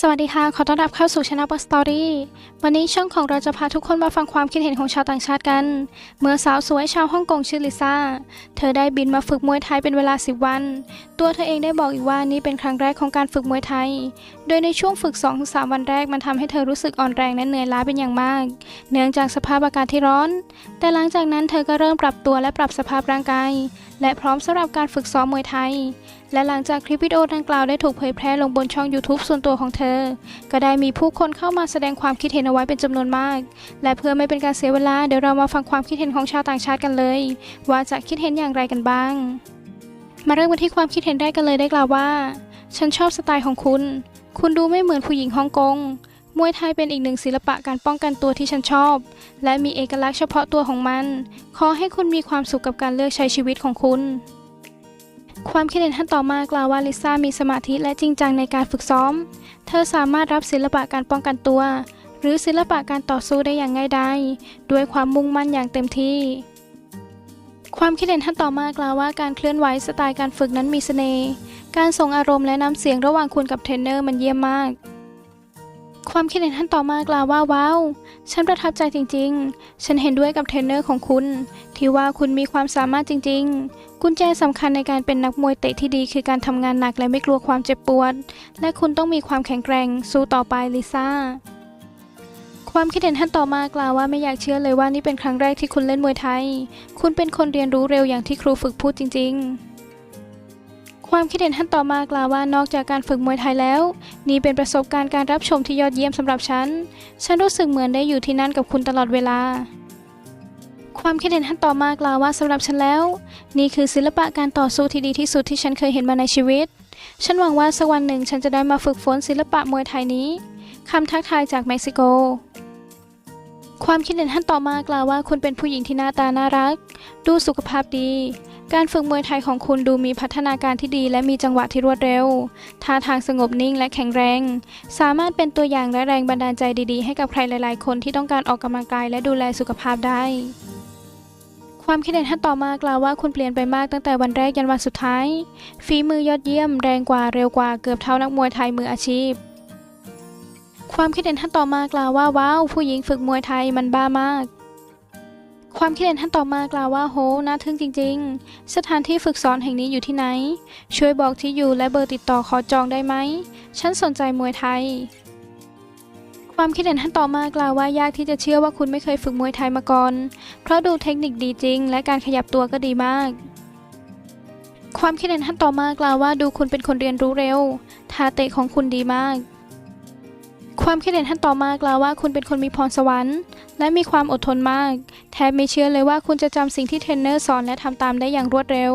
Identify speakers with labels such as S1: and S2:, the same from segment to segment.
S1: สวัสดีค่ะ ขอต้อนรับเข้าสู่ Channel Apple Story วันนี้ช่องของเราจะพาทุกคนมาฟังความคิดเห็นของชาวต่างชาติกัน เมื่อสาวสวยชาวฮ่องกงชื่อลิซ่า เธอได้บินมาฝึกมวยไทยเป็นเวลา 10 วัน ตัวเธอเองได้บอกอีกว่านี่เป็นครั้งแรกของการฝึกมวยไทย โดยในช่วงฝึก 2-3 วันแรกมันทำให้เธอรู้สึกอ่อนแรงและเหนื่อยล้าเป็นอย่างมาก เนื่องจากสภาพอากาศที่ร้อน แต่หลังจากนั้นเธอก็เริ่มปรับตัวและปรับสภาพร่างกาย และพร้อมสำหรับการฝึกซ้อมมวยไทย และหลังจากคลิปวิดีโอดังกล่าวได้ถูกเผยแพร่ลงบนช่อง YouTube ส่วนตัวของเธอ ก็ได้มีผู้คนเข้ามาแสดงความคิดเห็นเอาไว้เป็นจำนวนมาก และเพื่อไม่เป็นการเสียเวลาเดี๋ยวเรามาฟังความคิดเห็นของชาวต่างชาติกันเลย ว่าจะคิดเห็นอย่างไรกันบ้าง มาเริ่มกันที่ความคิดเห็นแรกกันเลยได้กล่าวว่า ฉันชอบสไตล์ของคุณ คุณดูไม่เหมือนผู้หญิงฮ่องกง มวยไทยเป็นอีกหนึ่งศิลปะการป้องกันตัวที่ฉันชอบ และมีเอกลักษณ์เฉพาะตัวของมัน ขอให้คุณมีความสุขกับการเลือกใช้ชีวิตของคุณ ความคิดเห็นท่านต่อมากล่าวว่าลิซ่ามีสมาธิและจริงจังในการฝึกซ้อม เธอสามารถรับศิลปะการป้องกันตัว หรือศิลปะการต่อสู้ได้อย่างง่ายดายด้วยความมุ่งมั่นอย่างเต็มที่ ความคิดเห็นท่านต่อมากล่าวว่าการเคลื่อนไหวสไตล์การฝึกนั้นมีเสน่ห์ การส่งอารมณ์และน้ำเสียงระหว่างคุณกับเทรนเนอร์มันเยี่ยมมาก ความคิดเห็นท่านต่อมากล่าวว่าว้าวฉันประทับใจจริงๆ ฉันเห็นด้วยกับเทรนเนอร์ของคุณ ที่ว่าคุณมีความสามารถจริง ๆ กุญแจสำคัญในการเป็นนักมวยเตะที่ดีคือการทำงานหนักและไม่กลัวความเจ็บปวด และคุณต้องมีความแข็งแกร่งสู้ต่อไปลิซ่าความคิดเห็นท่านต่อมากล่าวว่าไม่อยากเชื่อเลยว่านี่เป็นครั้งแรกที่คุณเล่นมวยไทย คุณเป็นคนเรียนรู้เร็วอย่างที่ครูฝึกพูดจริง ๆ ความคิดเห็นท่านต่อมากล่าวว่านอกจากการฝึกมวยไทยแล้ว นี่เป็นประสบการณ์การรับชมที่ยอดเยี่ยมสำหรับฉัน ฉันรู้สึกเหมือนได้อยู่ที่นั่นกับคุณตลอดเวลา ความคิดเห็นท่านต่อมากล่าวว่าสำหรับฉันแล้ว นี่คือศิลปะการต่อสู้ที่ดีที่สุดที่ฉันเคยเห็นมาในชีวิต ฉันหวังว่าสักวันหนึ่งฉันจะได้มาฝึกฝนศิลปะมวยไทยนี้คำทักทายจากเม็กซิโก ความคิดเห็นท่านต่อมากล่าวว่าคุณเป็นผู้หญิงที่หน้าตาน่ารัก ดูสุขภาพดี การฝึกมวยไทยของคุณดูมีพัฒนาการที่ดี และมีจังหวะที่รวดเร็ว ท่าทางสงบนิ่งและแข็งแรง สามารถเป็นตัวอย่างและแรงบันดาลใจดีๆ ให้กับใครหลายๆ คนที่ต้องการออกกำลังกายและดูแลสุขภาพได้ ความคิดเห็นท่านต่อมากล่าวว่าคุณเปลี่ยนไปมากตั้งแต่วันแรกยันวันสุดท้าย ฝีมือยอดเยี่ยม แรงกว่าเร็วกว่าเกือบเท่านักมวยไทยมืออาชีพ ความคิดเห็นท่านต่อมากล่าวว่าว้าวผู้หญิงฝึกมวยไทยมันบ้ามาก ความคิดเห็นท่านต่อมากล่าวว่าโหน่าทึ่งจริง ๆ สถานที่ฝึกสอนแห่งนี้อยู่ที่ไหน ช่วยบอกที่อยู่และเบอร์ติดต่อขอจองได้ไหม ฉันสนใจมวยไทย ความคิดเห็นท่านต่อมากล่าวว่ายากที่จะเชื่อว่าคุณไม่เคยฝึกมวยไทยมาก่อน เพราะดูเทคนิคดีจริง และการขยับตัวก็ดีมาก ความคิดเห็นท่านต่อมากล่าวว่าดูคุณเป็นคนเรียนรู้เร็วท่าเตะของคุณดีมาก ความคิดเห็นท่านต่อมากล่าวว่าคุณเป็นคนมีพรสวรรค์ และมีความอดทนมาก แทบไม่เชื่อเลยว่าคุณจะจำสิ่งที่เทรนเนอร์สอนและทำตามได้อย่างรวดเร็ว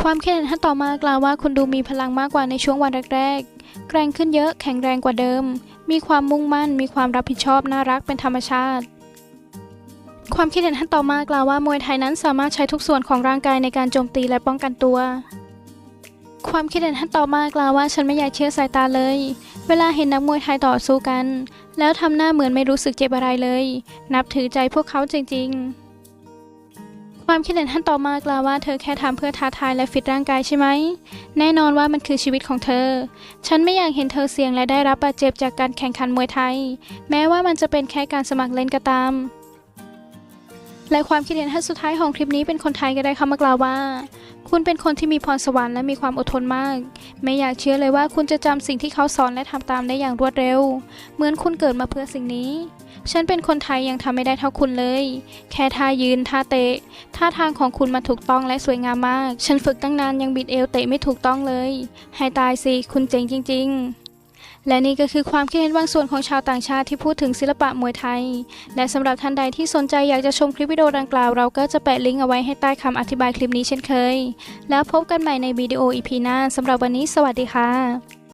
S1: ความคิดเห็นท่านต่อมากล่าวว่าคุณดูมีพลังมากกว่าในช่วงวันแรกๆ แกร่งขึ้นเยอะแข็งแรงกว่าเดิม มีความมุ่งมั่น มีความรับผิดชอบน่ารักเป็นธรรมชาติ ความคิดเห็นท่านต่อมากล่าวว่ามวยไทยนั้นสามารถใช้ทุกส่วนของร่างกายในการโจมตีและป้องกันตัว ความคิดเห็นท่านต่อมากล่าวว่าฉันไม่อยากเชื่อสายตาเลย เวลาเห็นนักมวยไทยต่อสู้กัน แล้วทำหน้าเหมือนไม่รู้สึกเจ็บอะไรเลย นับถือใจพวกเขาจริงๆ ความคิดเห็นท่านต่อมากล่าวว่าเธอแค่ทำเพื่อท้าทายและฟิตร่างกายใช่ไหม แน่นอนว่ามันคือชีวิตของเธอ ฉันไม่อยากเห็นเธอเสี่ยงและได้รับบาดเจ็บจากการแข่งขันมวยไทย แม้ว่ามันจะเป็นแค่การสมัครเล่นก็ตาม และความคิดเห็นท่านสุดท้ายของคลิปนี้เป็นคนไทยก็ได้เข้ามากล่าวว่า คุณเป็นคนที่มีพรสวรรค์และมีความอดทนมาก ไม่อยากเชื่อเลยว่าคุณจะจำสิ่งที่เขาสอนและทำตามได้อย่างรวดเร็ว เหมือนคุณเกิดมาเพื่อสิ่งนี้ ฉันเป็นคนไทยยังทำไม่ได้เท่าคุณเลย แค่ท่ายืนท่าเตะ ท่าทางของคุณมาถูกต้องและสวยงามมาก ฉันฝึกตั้งนานยังบิดเอวเตะไม่ถูกต้องเลย ให้ตายสิ คุณเจ๋งจริง ๆ และนี่ก็คือความคิดเห็นบางส่วนของชาวต่างชาติที่พูดถึงศิลปะมวยไทย และสำหรับท่านใดที่สนใจอยากจะชมคลิปวิดีโอดังกล่าว เราก็จะแปะลิงก์เอาไว้ให้ใต้คำอธิบายคลิปนี้เช่นเคย แล้วพบกันใหม่ในวิดีโออีพีหน้าสำหรับวันนี้สวัสดีค่ะ